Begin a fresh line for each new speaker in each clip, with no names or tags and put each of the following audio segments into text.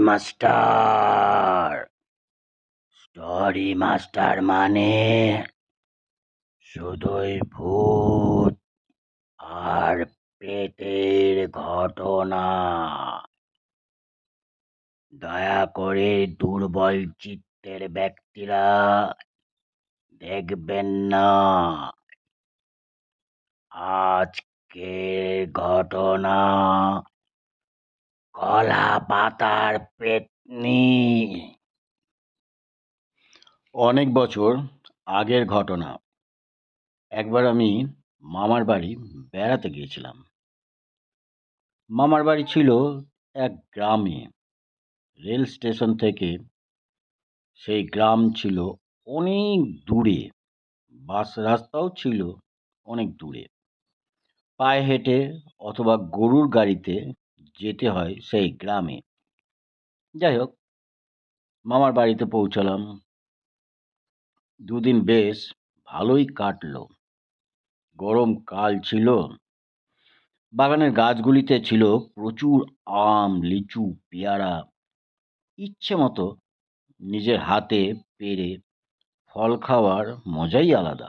Master story master মানে শুধুই ভূত আর পেটের ঘটনা। দয়া করে দুর্বল চিত্তের ব্যক্তিরা দেখবেন না। আজকের ঘটনা কলা পাতার পেতনি অনেক বছর আগের ঘটনা। একবার আমি মামার বাড়ি বেড়াতে গিয়েছিলাম। মামার বাড়ি ছিল এক গ্রামে। রেল স্টেশন থেকে সেই গ্রাম ছিল অনেক দূরে। বাস রাস্তাও ছিল অনেক দূরে। পায়ে হেঁটে অথবা গরুর গাড়িতে যেতে হয় সেই গ্রামে। যাই হোক মামার বাড়িতে পৌঁছালাম। দুদিন বেশ ভালোই কাটলো। গরম কাল ছিল। বাগানের গাছগুলিতে ছিল প্রচুর আম, লিচু, পেয়ারা। ইচ্ছে মতো নিজের হাতে পেরে ফল খাওয়ার মজাই আলাদা।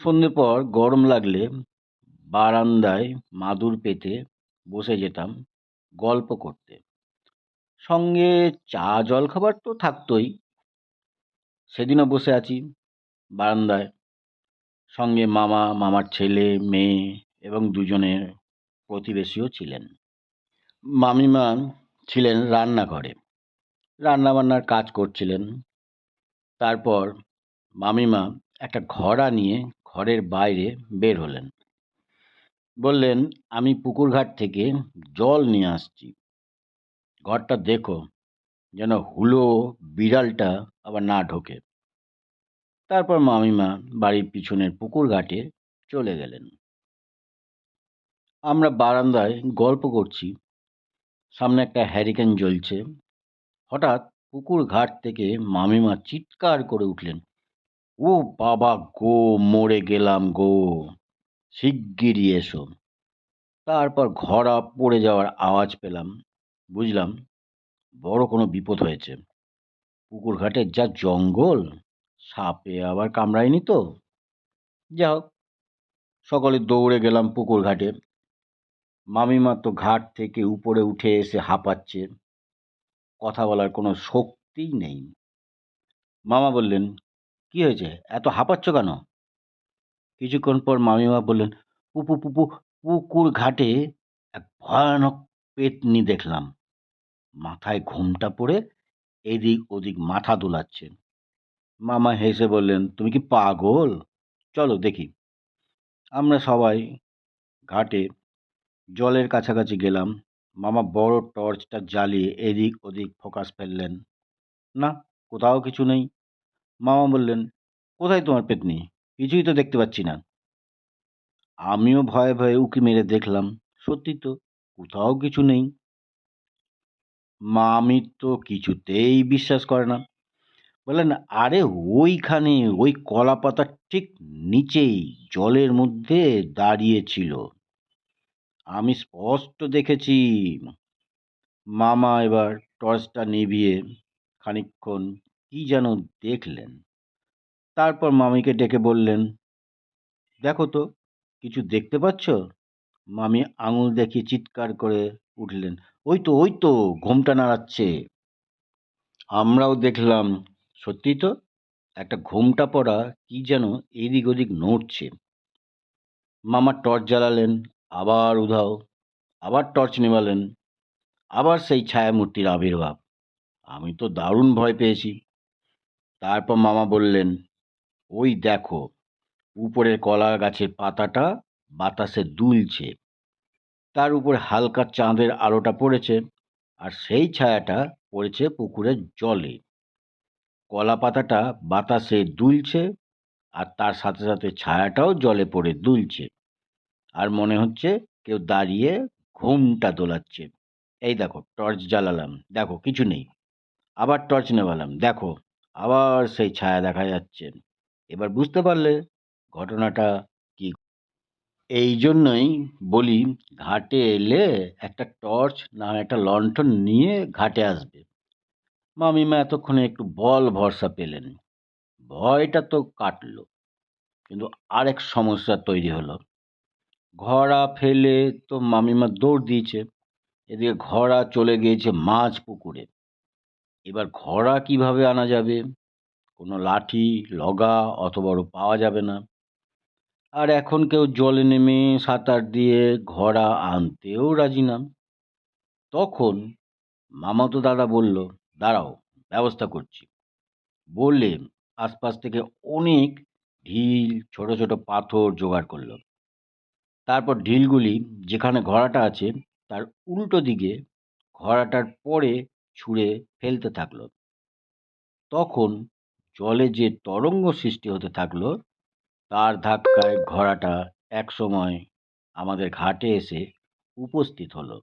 সন্ধ্যে পর গরম লাগলে বারান্দায় মাদুর পেতে বসে যেতাম গল্প করতে। সঙ্গে চা, জলখাবার তো থাকতই। সেদিনও বসে আছি বারান্দায়। সঙ্গে মামা, মামার ছেলে, মেয়ে এবং দুজনের প্রতিবেশীও ছিলেন। মামিমা ছিলেন রান্নাঘরে। রান্নাবান্নার কাজ করছিলেন। তারপর মামিমা একটা ঘড়া নিয়ে ঘরের বাইরে বের হলেন। বললেন, আমি পুকুর ঘাট থেকে জল নিয়ে আসছি। ঘরটা দেখো, যেন হুলো বিড়ালটা আবার না ঢোকে। তারপর মামিমা বাড়ির পিছনের পুকুর ঘাটে চলে গেলেন। আমরা বারান্দায় গল্প করছি। সামনে একটা হ্যারিকেন জ্বলছে। হঠাৎ পুকুর ঘাট থেকে মামিমা চিৎকার করে উঠলেন, ও বাবা গো, মরে গেলাম গো। শিগগিরই এসো। তারপর ঘরা পড়ে যাওয়ার আওয়াজ পেলাম, বুঝলাম বড় কোনো বিপদ হয়েছে। পুকুর ঘাটের যা জঙ্গল, সাপে আবার কামড়ায়নি তো। যা হোক, সকলে দৌড়ে গেলাম পুকুর ঘাটে মামিমা তো ঘাট থেকে উপরে উঠে এসে হাঁপাচ্ছে। কথা বলার কোনো শক্তিই নেই। মামা বললেন, কি হয়েছে? এত হাঁপাচ্ছ কেন? কিছুক্ষণ পর মামিমা বললেন, পুপু পুপু, পুকুর ঘাটে এক ভয়ানক পেতনি দেখলাম। মাথায় ঘুমটা পড়ে এদিক ওদিক মাথা দোলাচ্ছে। মামা হেসে বললেন, তুমি কি পাগল? চলো দেখি। আমরা সবাই ঘাটে জলের কাছাকাছি গেলাম। মামা বড় টর্চটা জ্বালিয়ে এদিক ওদিক ফোকাস ফেললেন। না, কোথাও কিছু নেই। মামা বললেন, কোথায় তোমার পেতনি? কিছুই তো দেখতে পাচ্ছি না। আমিও ভয়ে ভয়ে উকি মেরে দেখলাম, সত্যি তো কোথাও কিছু নেই। মামি তো কিছুতেই বিশ্বাস করে না। বললেন, আরে ওইখানে ওই কলা পাতার ঠিক নিচেই জলের মধ্যে দাঁড়িয়েছিল আমি স্পষ্ট দেখেছি। মামা এবার টর্চটা নিভিয়ে খানিকক্ষণ কি যেন দেখলেন। তারপর মামিকে ডেকে বললেন, দেখো তো, কিছু দেখতে পাচ্ছ? মামি আঙুল দেখিয়ে চিৎকার করে উঠলেন, ওই তো ওই তো, ঘোমটা নাড়াচ্ছে। আমরাও দেখলাম, সত্যি তো? একটা ঘোমটা পড়া কি যেন এদিক ওদিক নড়ছে। মামা টর্চ জ্বালালেন, আবার উধাও, আবার টর্চ নেভালেন আবার সেই ছায়ামূর্তির আবির্ভাব। আমি তো দারুণ ভয় পেয়েছি। তারপর মামা বললেন ওই দেখো, উপরের কলা গাছের পাতাটা বাতাসে দুলছে। তার উপরে হালকা চাঁদের আলোটা পড়েছে আর সেই ছায়াটা পড়েছে পুকুরের জলে। কলা পাতাটা বাতাসে দুলছে আর তার সাথে সাথে ছায়াটাও জলে পড়ে দুলছে। আর মনে হচ্ছে কেউ দাঁড়িয়ে ঘুমটা দোলাচ্ছে। এই দেখো, টর্চ জ্বালালাম। দেখো, কিছু নেই। আবার টর্চ নেবালাম দেখো, আবার সেই ছায়া দেখা যাচ্ছে। এবার বুঝতে পারলে ঘটনাটা এই জন্যই বলি, ঘাটে এলে একটা টর্চ না একটা লণ্ঠন নিয়ে ঘাটে আসবে। মামিমা এতক্ষণে একটু বল ভরসা পেলেন। ভয়টা তো কাটলো, কিন্তু আরেক সমস্যা তৈরি হলো। ঘোড়া ফেলে তো মামিমা দৌড় দিয়েছে, এদিকে ঘোড়া চলে গিয়েছে মাছ পুকুরে। এবার ঘোড়া কীভাবে আনা যাবে? কোনো লাঠি, লগা অত বড় পাওয়া যাবে না। আর এখন কেউ জলে নেমে সাঁতার দিয়ে ঘোড়া আনতেও রাজি না। তখন মামাতো দাদা বলল, দাঁড়াও, ব্যবস্থা করছি। বলে আশপাশ থেকে অনেক ঢিল, ছোট ছোট পাথর জোগাড় করল। তারপর ঢিলগুলি যেখানে ঘোড়াটা আছে, তার উল্টো দিকে ঘোড়াটার পরে ছুঁড়ে ফেলতে থাকল। তখন জলে যে তরঙ্গ সৃষ্টি হতে থাকল, তার ধাক্কায় ঘোড়াটা একসময় আমাদের ঘাটে এসে উপস্থিত হলো।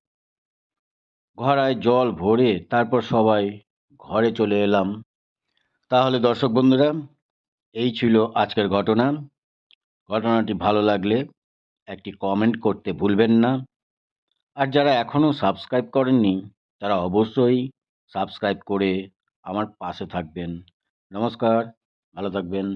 ঘোড়ায় জল ভরে তারপর সবাই ঘরে চলে এলাম। তাহলে দর্শক বন্ধুরা, এই ছিল আজকের ঘটনা। ঘটনাটি ভালো লাগলে একটি কমেন্ট করতে ভুলবেন না। আর যারা এখনও সাবস্ক্রাইব করেননি, তারা অবশ্যই সাবস্ক্রাইব করে আমার পাশে থাকবেন। নমস্কার ভালো থাকবেন।